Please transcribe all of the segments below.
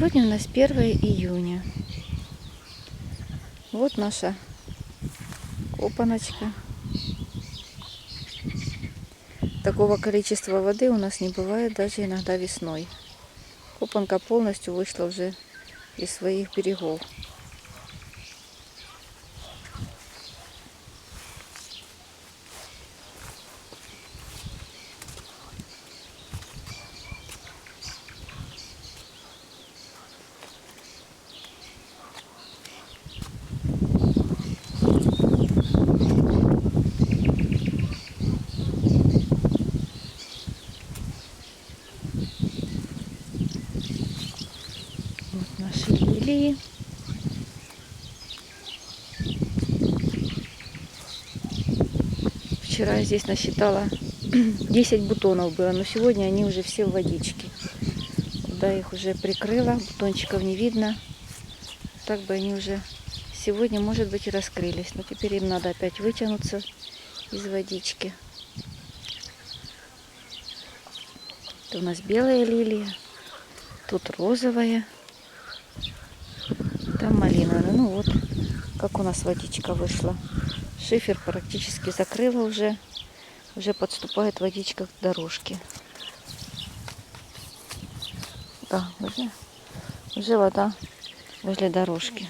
Сегодня у нас 1 июня. Вот наша копаночка. Такого количества воды у нас не бывает даже иногда весной. Копанка полностью вышла уже из своих берегов. Вот Вчера я здесь насчитала 10 бутонов было, но сегодня они уже все в водичке. Куда их уже прикрыла, бутончиков не видно. Так бы они уже сегодня, может быть, и раскрылись. Но теперь им надо опять вытянуться из водички. Это у нас белая лилия, тут розовая. Ну вот, как у нас водичка вышла. Шифер практически закрыла уже. Уже подступает водичка к дорожке. Да, уже, уже вода возле дорожки.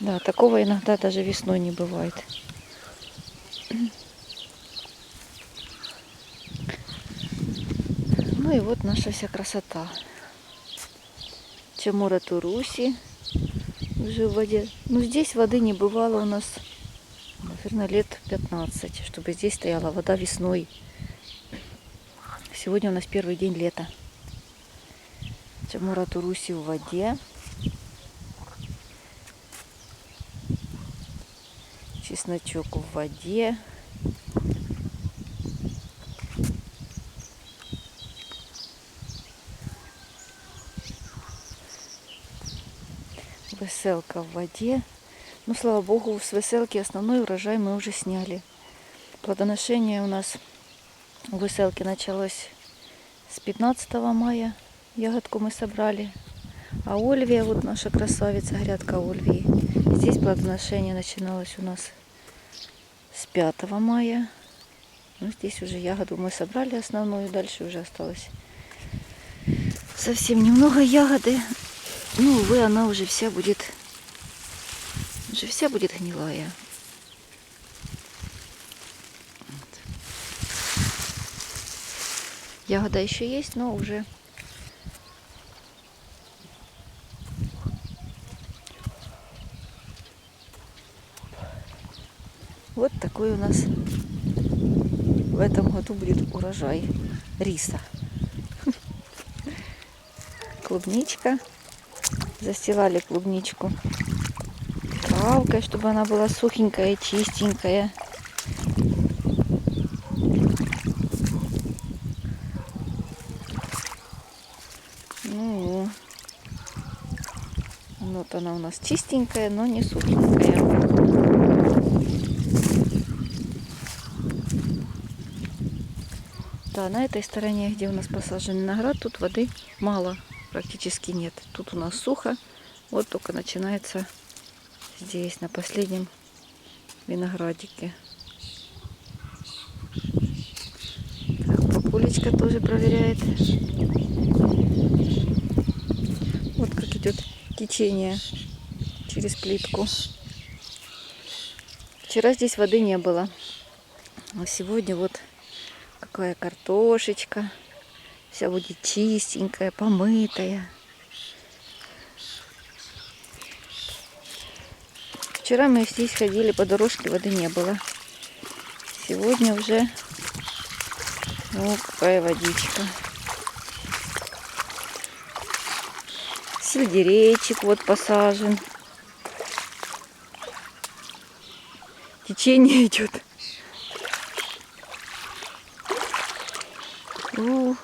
Да, такого иногда даже весной не бывает. Ну и вот наша вся красота. Чамура Туруси уже в воде. Ну здесь воды не бывало у нас, наверное, лет 15, чтобы здесь стояла вода весной. Сегодня у нас первый день лета. Чамура Туруси в воде. Чесночок в воде. Веселка в воде. Ну, слава богу, с веселки основной урожай мы уже сняли. Плодоношение у нас у веселки началось с 15 мая. Ягодку мы собрали. А Ольвия, вот наша красавица, грядка Ольвии. Здесь плодоношение начиналось у нас с 5 мая. Ну, здесь уже ягоду мы собрали основную, дальше уже осталось совсем немного ягоды. Ну, увы, она уже вся будет, уже вся будет гнилая. Ягода еще есть, но уже Вот такой у нас в этом году будет урожай риса. Клубничка. Застилали клубничку травкой, чтобы она была сухенькая, чистенькая. Ну, вот она у нас чистенькая, но не сухенькая. Да, на этой стороне, где у нас посажен виноград, тут воды мало, практически нет. Тут у нас сухо, вот только начинается здесь, на последнем виноградике. Так, папулечка тоже проверяет. Вот как идет течение через плитку. Вчера здесь воды не было. А сегодня вот какая картошечка. Вся будет чистенькая, помытая. Вчера мы здесь ходили по дорожке, воды не было. Сегодня уже о, какая водичка. Сельдерейчик вот посажен. Течение идет. У.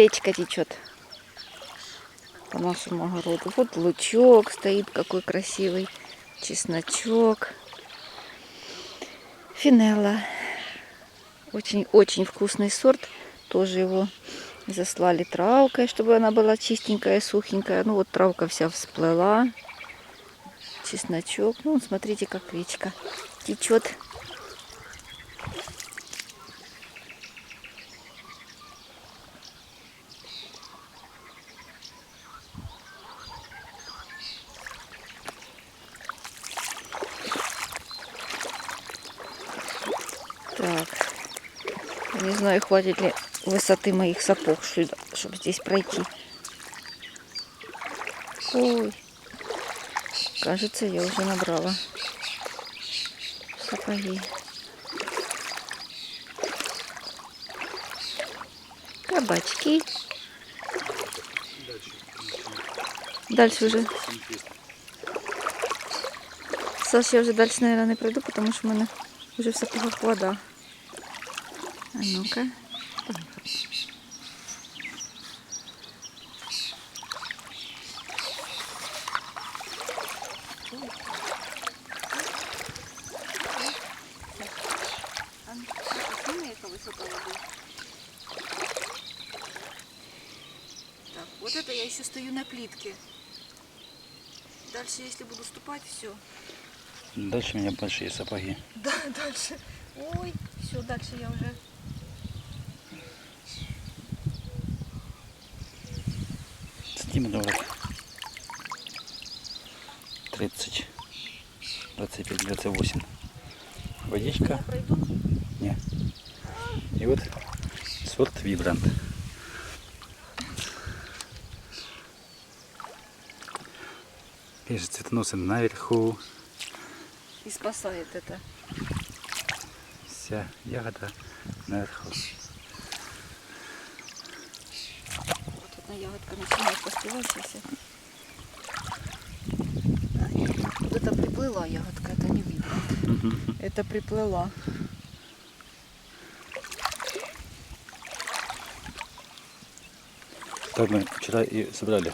Речка течет. по нашему огороду. Вот лучок стоит, какой красивый. Чесночок. Финелла. Очень-очень вкусный сорт. Тоже его заслали травкой, чтобы она была чистенькая, сухенькая. Ну вот травка вся всплыла. Чесночок. Ну, смотрите, как речка течет. Так. Не знаю, хватит ли высоты моих сапог, чтобы здесь пройти. Ой. Кажется, я уже набрала сапоги. Кабачки. Дальше уже. Саш, я вже далі, наверное, не пройду, тому що в мене вже в сапогах вода. А ну-ка. Так, вот это я еще стою на плитке. Дальше, если буду ступать, все. Дальше у меня большие сапоги. Да, дальше. Ой, все, дальше я уже. Сантиметров 30, 25, 28. Водичка. Не. И вот сорт Вибрант. Конечно, цветоносы наверху. И спасает это. Вся ягода наверху. Вот одна ягодка начинает поспевать сейчас. я- Вот это приплыла ягодка, это не видно. Это приплыла. Так мы вчера и собрали.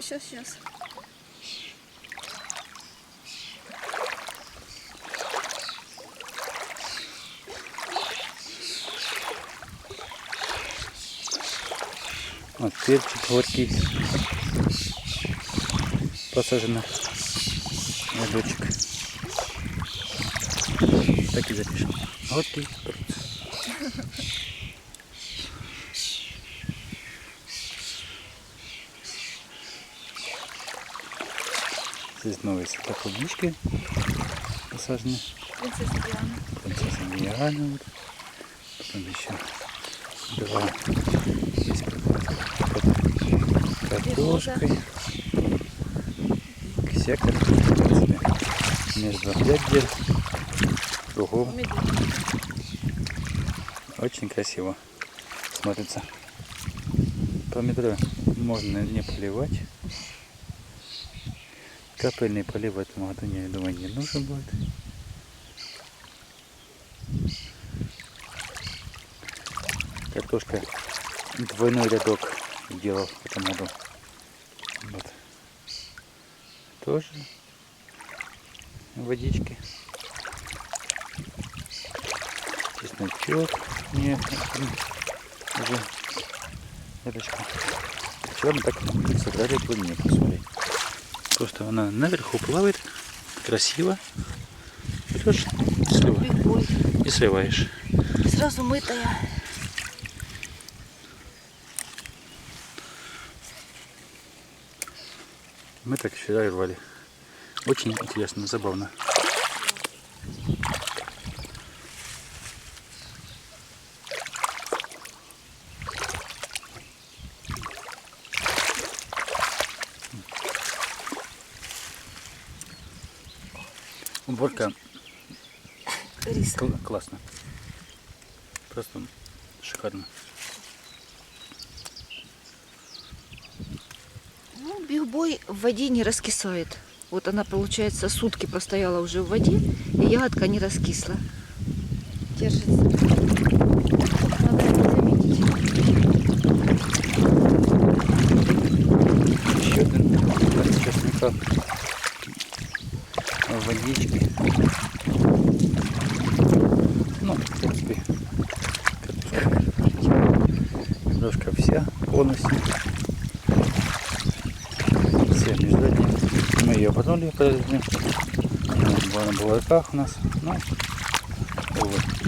Сейчас, сейчас, Вот перчик горький. Посажено. Рядочек. Так и запишем. Горький перец. Здесь новые сорта клубнички посажены. Принцесса Диана. Принцесса Диана. Потом еще два. Картошкой. Всякое. в принципе. Между где кругом. Очень красиво смотрится. Помидоры можно не поливать. Капельный полив в этом году, я думаю, не нужен будет. Картошка двойной рядок делал в этом году. Вот. Тоже водички. Чесночок. Не, уже. Вчера мы так собрали клубнику смотри. Просто она наверху плавает, красиво. Берешь и слива- Прикольно. и сливаешь. Сразу мытая. Мы так вчера и рвали. Очень интересно, забавно. Уборка Рис. кл- классно. Просто шикарно. Бигбой в воде не раскисает. Вот она, получается, сутки простояла уже в воде, и ягодка не раскисла. Держится. Надо это заметить. водички. Ну, в принципе, картошка. Картошка вся полностью. Все обязательно. Мы ее обманули подожди. Она была на булавках у нас. Ну, увы.